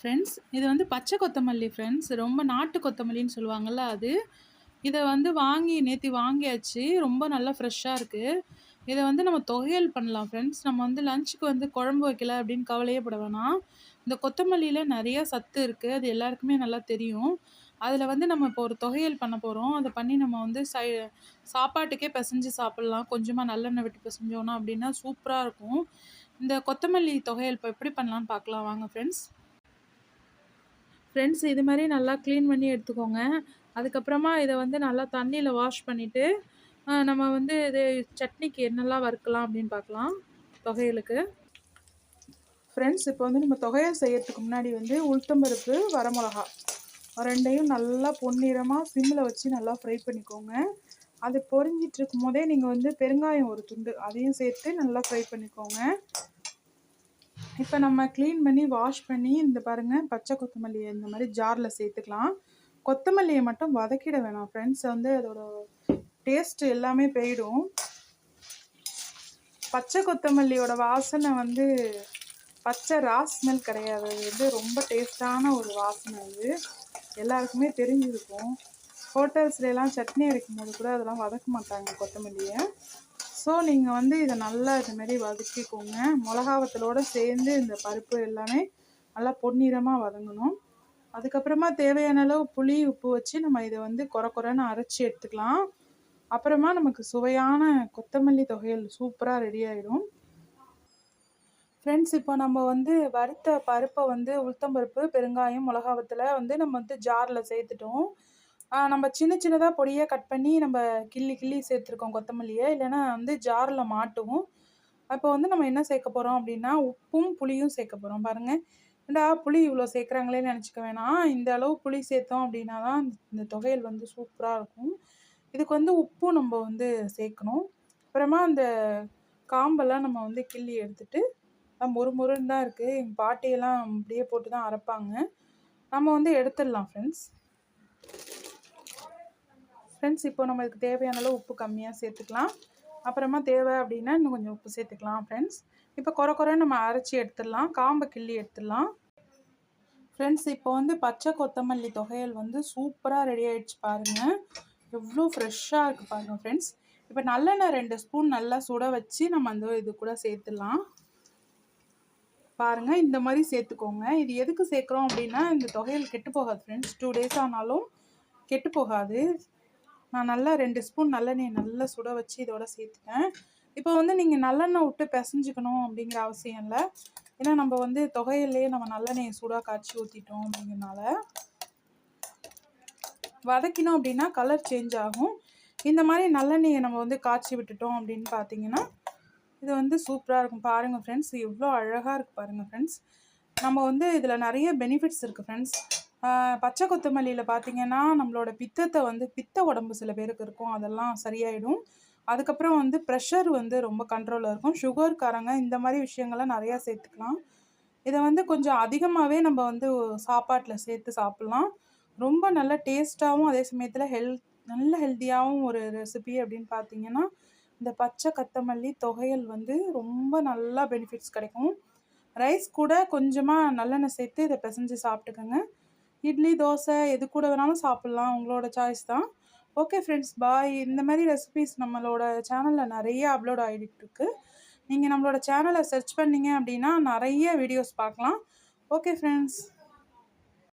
Friends இது வந்து பச்சை கொத்தமல்லி ஃப்ரெண்ட்ஸ் ரொம்ப நாட்டு கொத்தமல்லின்னு சொல்லுவாங்கள்ல அது. இதை வந்து வாங்கி நேற்று வாங்கியாச்சு. ரொம்ப நல்லா ஃப்ரெஷ்ஷாக இருக்குது இதை வந்து நம்ம தொகையல் பண்ணலாம் ஃப்ரெண்ட்ஸ் நம்ம வந்து லஞ்சுக்கு வந்து குழம்பு வைக்கல அப்படின்னு கவலையே பட வேணாம். இந்த கொத்தமல்லியில் நிறைய சத்து இருக்குது அது எல்லாருக்குமே நல்லா தெரியும். அதில் வந்து நம்ம இப்போ ஒரு தொகையல் பண்ண போகிறோம் அதை பண்ணி நம்ம வந்து சை சாப்பாட்டுக்கே பிசைஞ்சு சாப்பிட்லாம். கொஞ்சமாக நல்லெண்ணெய் விட்டு பிசைஞ்சோன்னா அப்படின்னா சூப்பராக இருக்கும். இந்த கொத்தமல்லி தொகையல் இப்போ எப்படி பண்ணலான்னு பார்க்கலாம். வாங்க ஃப்ரெண்ட்ஸ் ஃப்ரெண்ட்ஸ் இது மாதிரி நல்லா க்ளீன் பண்ணி எடுத்துக்கோங்க. அதுக்கப்புறமா இதை வந்து நல்லா தண்ணியில் வாஷ் பண்ணிவிட்டு நம்ம வந்து இது சட்னிக்கு என்னெல்லாம் வறுக்கலாம் அப்படின்னு பார்க்கலாம். தொகையலுக்கு ஃப்ரெண்ட்ஸ் இப்போ வந்து நம்ம தொகையல் செய்யறதுக்கு முன்னாடி வந்து உளுத்தம்பருப்பு வரமிளகா. ரெண்டையும் நல்லா பொன்னிறமாக சிம்மில் வச்சு நல்லா ஃப்ரை பண்ணிக்கோங்க. அது பொரிஞ்சிட்டு இருக்கும் போதே நீங்கள் வந்து பெருங்காயம் ஒரு துண்டு அதையும் சேர்த்து நல்லா ஃப்ரை பண்ணிக்கோங்க. இப்போ நம்ம க்ளீன் பண்ணி வாஷ் பண்ணி இந்த பாருங்கள் பச்சை கொத்தமல்லியை இந்த மாதிரி ஜாரில் சேர்த்துக்கலாம். கொத்தமல்லியை மட்டும் வதக்கிட வேணாம் ஃப்ரெண்ட்ஸ் வந்து அதோட டேஸ்ட் எல்லாமே போயிடும். பச்சை கொத்தமல்லியோட வாசனை வந்து பச்சை ராஸ் ஸ்மெல் கிடையாது. அது வந்து ரொம்ப டேஸ்டான ஒரு வாசனை அது எல்லாருக்குமே தெரிஞ்சிருக்கும். ஹோட்டல்ஸ்லாம் சட்னி அரைக்கும் போது கூட அதெல்லாம் வதக்க மாட்டாங்க கொத்தமல்லியை. ஸோ நீங்கள் வந்து இதை நல்லா இதுமாரி வதக்கிக்கோங்க. மிளகாவத்தலோடு சேர்ந்து இந்த பருப்பு எல்லாமே நல்லா பொன்னிறமாக வதங்கணும். அதுக்கப்புறமா தேவையான அளவு புளி உப்பு வச்சு நம்ம இதை வந்து குறை குறைன்னு அரைச்சி எடுத்துக்கலாம். அப்புறமா நமக்கு சுவையான கொத்தமல்லி தொகையல் சூப்பராக ரெடி ஆகிடும் ஃப்ரெண்ட்ஸ் இப்போ நம்ம வந்து வறுத்த பருப்பை வந்து உளுத்தம்பருப்பு பெருங்காயம் மிளகாவத்தில் வந்து நம்ம வந்து ஜாரில் சேர்த்துட்டோம். நம்ம சின்ன சின்னதாக பொடியாக கட் பண்ணி நம்ம கிள்ளி கிள்ளி சேர்த்துருக்கோம் கொத்தமல்லியை. இல்லைன்னா வந்து ஜாரில் மாட்டுவோம். அப்போ வந்து நம்ம என்ன சேர்க்க போகிறோம் அப்படின்னா உப்பும் புளியும் சேர்க்க போகிறோம் பாருங்கள் ஏண்டா புளி இவ்வளோ சேர்க்குறாங்களேன்னு நினச்சிக்க வேணாம். இந்த அளவு புளி சேர்த்தோம் அப்படின்னா தான் இந்த தொகையல் வந்து சூப்பராக இருக்கும். இதுக்கு வந்து உப்பும் நம்ம வந்து சேர்க்கணும். அப்புறமா அந்த காம்பெல்லாம் நம்ம வந்து கிள்ளி எடுத்துட்டு மொறு மொறுன்னு தான் இருக்குது எங்கள் பாட்டியெல்லாம் அப்படியே போட்டு தான் அரைப்பாங்க. நம்ம வந்து எடுத்துடலாம் ஃப்ரெண்ட்ஸ் ஃப்ரெண்ட்ஸ் இப்போ நம்ம இதுக்கு தேவையான அளவு உப்பு கம்மியாக சேர்த்துக்கலாம். அப்புறமா தேவை அப்படின்னா இன்னும் கொஞ்சம் உப்பு சேர்த்துக்கலாம் ஃப்ரெண்ட்ஸ் இப்போ குறை குறை நம்ம அரைச்சி எடுத்துடலாம். காம்பை கிள்ளி எடுத்துடலாம். ஃப்ரெண்ட்ஸ் இப்போ வந்து பச்சை கொத்தமல்லி தொகையல் வந்து சூப்பராக ரெடி ஆகிடுச்சு பாருங்கள் எவ்வளோ ஃப்ரெஷ்ஷாக இருக்குது பாருங்கள் ஃப்ரெண்ட்ஸ் இப்போ நல்லெண்ணெய் ரெண்டு ஸ்பூன் நல்லா சுட வச்சு நம்ம அந்த இது கூட சேர்த்துடலாம். பாருங்கள் இந்த மாதிரி சேர்த்துக்கோங்க. இது எதுக்கு சேர்க்குறோம் அப்படின்னா இந்த தொகையல் கெட்டு போகாது ஃப்ரெண்ட்ஸ் டூ டேஸ் ஆனாலும் கெட்டு போகாது. நான் நல்லா ரெண்டு ஸ்பூன் நல்லெண்ணெய் நல்லா சுட வச்சு இதோட சேர்த்துட்டேன். இப்போ வந்து நீங்கள் நல்லெண்ணெய் விட்டு பிசைஞ்சிக்கணும் அப்படிங்கிற அவசியம் இல்லை. ஏன்னா நம்ம வந்து தொகையிலேயே நம்ம நல்லெண்ணெயை சூடாக காய்ச்சி ஊற்றிட்டோம் அப்படிங்கிறனால. வதக்கினோம் அப்படின்னா கலர் சேஞ்ச் ஆகும். இந்த மாதிரி நல்லெண்ணெயை நம்ம வந்து காய்ச்சி விட்டுட்டோம் அப்படின்னு பார்த்தீங்கன்னா இது வந்து சூப்பராக இருக்கும். பாருங்கள் ஃப்ரெண்ட்ஸ் இவ்வளோ அழகாக இருக்குது பாருங்கள் ஃப்ரெண்ட்ஸ் நம்ம வந்து இதில் நிறைய பெனிஃபிட்ஸ் இருக்குது ஃப்ரெண்ட்ஸ் பச்சை கொத்தமல்லியில் பார்த்தீங்கன்னா நம்மளோட பித்தத்தை வந்து பித்த உடம்பு சில பேருக்கு இருக்கும். அதெல்லாம் சரியாயிடும். அதுக்கப்புறம் வந்து ப்ரெஷர் வந்து ரொம்ப கண்ட்ரோலில் இருக்கும். சுகர்காரங்க இந்த மாதிரி விஷயங்கள்லாம் நிறையா சேர்த்துக்கலாம். இதை வந்து கொஞ்சம் அதிகமாகவே நம்ம வந்து சாப்பாட்டில் சேர்த்து சாப்பிட்லாம். ரொம்ப நல்ல டேஸ்ட்டாகவும் அதே சமயத்தில் ஹெல்த் நல்ல ஹெல்த்தியாகவும் ஒரு ரெசிபி அப்படின்னு பார்த்தீங்கன்னா இந்த பச்சை கத்தமல்லி தொகையல் வந்து ரொம்ப நல்லா பெனிஃபிட்ஸ் கிடைக்கும். ரைஸ் கூட கொஞ்சமாக நல்லெண்ணெய் சேர்த்து இதை பிசைஞ்சு சாப்பிட்டுக்கோங்க. இட்லி தோசை எது கூட வேணாலும் சாப்பிட்லாம். உங்களோட சாய்ஸ் தான். ஓகே ஃப்ரெண்ட்ஸ் பாய் இந்த மாதிரி ரெசிபிஸ் நம்மளோட சேனலில் நிறைய அப்லோட் ஆகிட்டு இருக்கு. நீங்கள் நம்மளோட சேனலை சர்ச் பண்ணிங்க அப்படின்னா நிறைய வீடியோஸ் பார்க்கலாம். Okay friends